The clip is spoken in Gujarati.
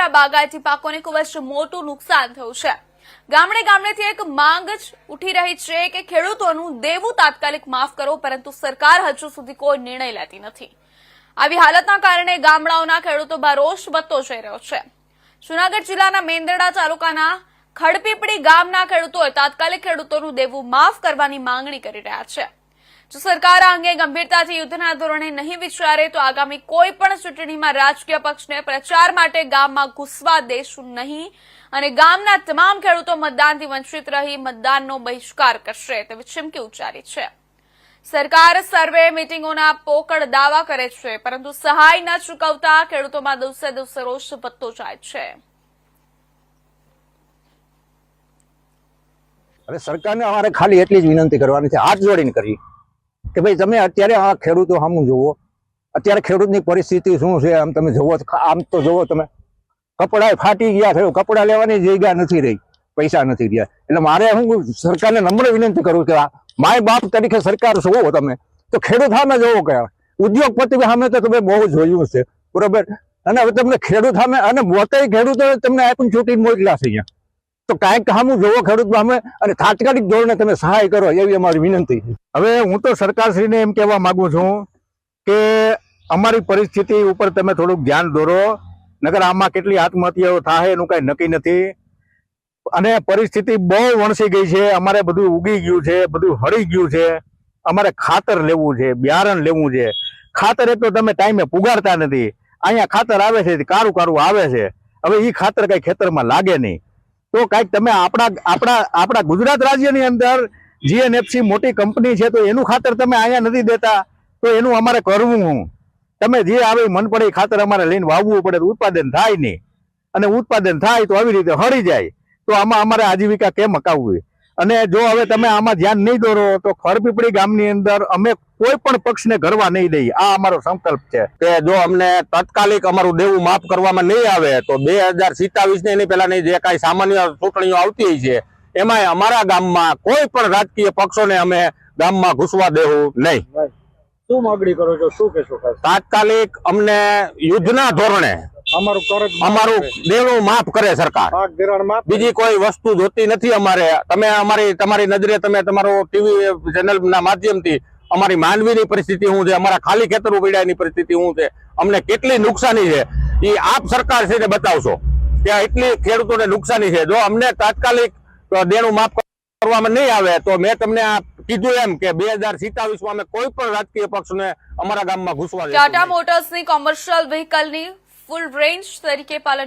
સમગ્ર બાગાયતી પાકોને ખૂબ જ મોટું નુકસાન થયું છે. ગામડે ગામડેથી એક માંગ જ ઉઠી રહી છે કે ખેડૂતોનું દેવું તાત્કાલિક માફ કરો, પરંતુ સરકાર હજુ સુધી કોઈ નિર્ણય લેતી નથી. આવી હાલતના કારણે ગામડાઓના ખેડૂતોમાં રોષ વધતો જઈ રહ્યો છે. જુનાગઢ જિલ્લાના મેંદરડા તાલુકાના ખડપીપડી ગામના ખેડૂતોએ તાત્કાલિક ખેડૂતોનું દેવું માફ કરવાની માંગણી કરી રહ્યા છે. જો સરકાર આ અંગે ગંભીરતાથી યુદ્ધના ધોરણે નહીં વિચારે, તો આગામી કોઈ પણ ચૂંટણીમાં રાજકીય પક્ષને પ્રચાર માટે ગામમાં ઘૂસવા દેશું નહીં. અને ગામના તમામ ખેડૂતો મતદાનથી વંચિત રહી મતદાનનો બહિષ્કાર કરશે. તેવી ચીમકી ઉચ્ચારી છે. સરકાર સર્વે મિટિંગોના પોકળ દાવા કરે છે, પરંતુ સહાય ન ચૂકવતા ખેડૂતોમાં દિવસે દિવસે રોષ વધતો જાય છે. હવે સરકારને અમારે ખાલી એટલી જ વિનંતી કરવાની છે, હાથ જોડીને કરી. કે ભાઈ તમે અત્યારે આ ખેડૂતો સામું જુઓ. અત્યારે ખેડૂતની પરિસ્થિતિ શું છે? આમ તમે જુઓ આમ તો જુઓ તમે. કપડા ફાટી ગયા થયું કપડાં લેવાની જગ્યા નથી રહી. પૈસા નથી રહ્યા. એટલે મારે હું સરકારને નમ્ર વિનંતી કરું કે માય બાપ તરીકે સરકાર જુઓ તમે. તો ખેડૂત સામે જોવો કયા ઉદ્યોગપતિ સામે તો તમે બહુ જોયું છે બરોબર? અને હવે તમને ખેડૂત સામે, અને મોટા ખેડૂતો તમને આપીને છૂટીને મોકલ્યા છે અહીંયા. તો કાંઈક સામું જોવો ખેડૂત અમે અને તાત્કાલિક ધોરણે તમે સહાય કરો એવી અમારી વિનંતી હવે હું તો સરકારશ્રીને એમ કહેવા માગું છું કે અમારી પરિસ્થિતિ ઉપર તમે થોડુંક ધ્યાન દોરો નગર આમાં કેટલી આત્મહત્યાઓ થાય એનું કાંઈ નક્કી નથી. અને પરિસ્થિતિ બહુ વણસી ગઈ છે, અમારે બધું ઉગી ગયું છે, બધું હળી ગયું છે. અમારે ખાતર લેવું છે, બિયારણ લેવું છે. ખાતર એક તો તમે ટાઈમે પુગાડતા નથી. અહીંયા ખાતર આવે છે, કારું કારું આવે છે. હવે એ ખાતર કઈ ખેતરમાં લાગે નહીં. તો કાંઈક તમે આપણા આપણા આપણા ગુજરાત રાજ્યની અંદર જીએનએફસી મોટી કંપની છે, તો એનું ખાતર તમે અહીંયા નથી દેતા, તો એનું અમારે કરવું હું? તમે જે આવે મન પડે ખાતર અમારે લઈને વાવવું પડે તો ઉત્પાદન થાય નહીં. અને ઉત્પાદન થાય તો આવી રીતે હળી જાય. તો આમાં અમારે આજીવિકા કેમ અકાવવી? અને જો હવે તમે આમાં ધ્યાન નહીં દોરો તો ખરપીપડી ગામની અંદર અમે કોઈ પણ પક્ષને ઘરવા નહીં દઈએ. આ અમારો સંકલ્પ છે. કે જો અમને તાત્કાલિક અમારું દેવું માફ કરવામાં નહીં આવે તો બે હજાર સિત્તાવીસ ને એની પહેલાની જે કાંઈ સામાન્ય ચૂંટણીઓ આવતી છે એમાંય અમારા ગામમાં કોઈ પણ રાજકીય પક્ષોને અમે ગામમાં ઘૂસવા દેવું નહીં. શું માગણી કરો છો? શું કહેશો તાત્કાલિક અમને યુદ્ધના ધોરણે અમારું કરજ અમારું દેવું માફ કરે સરકાર. બીજી કોઈ વસ્તુ જોતી નથી અમારે. તમે અમારી તમારી નજરે તમે તમારો ટીવી ચેનલ ના માધ્યમથી અમારી માનવીની પરિસ્થિતિ શું છે? અમારા ખાલી ખેતર પીડાની પરિસ્થિતિ શું છે? અમને કેટલી નુકસાની છે? એ આપ સરકાર છે બતાવશો. કે એટલી ખેડૂતોને નુકસાની છે. જો અમને તાત્કાલિક દેણું માફ કરવામાં નહીં આવે તો મેં તમને આ કીધું એમ કે બે હજાર સિત્તાવીસમાં અમે કોઈ પણ રાજકીય પક્ષને અમારા ગામમાં ઘૂસવા ટાટા. મોટર્સની કોમર્શિયલ વ્હીકલની ફૂલ રેન્જ તરીકે પાલન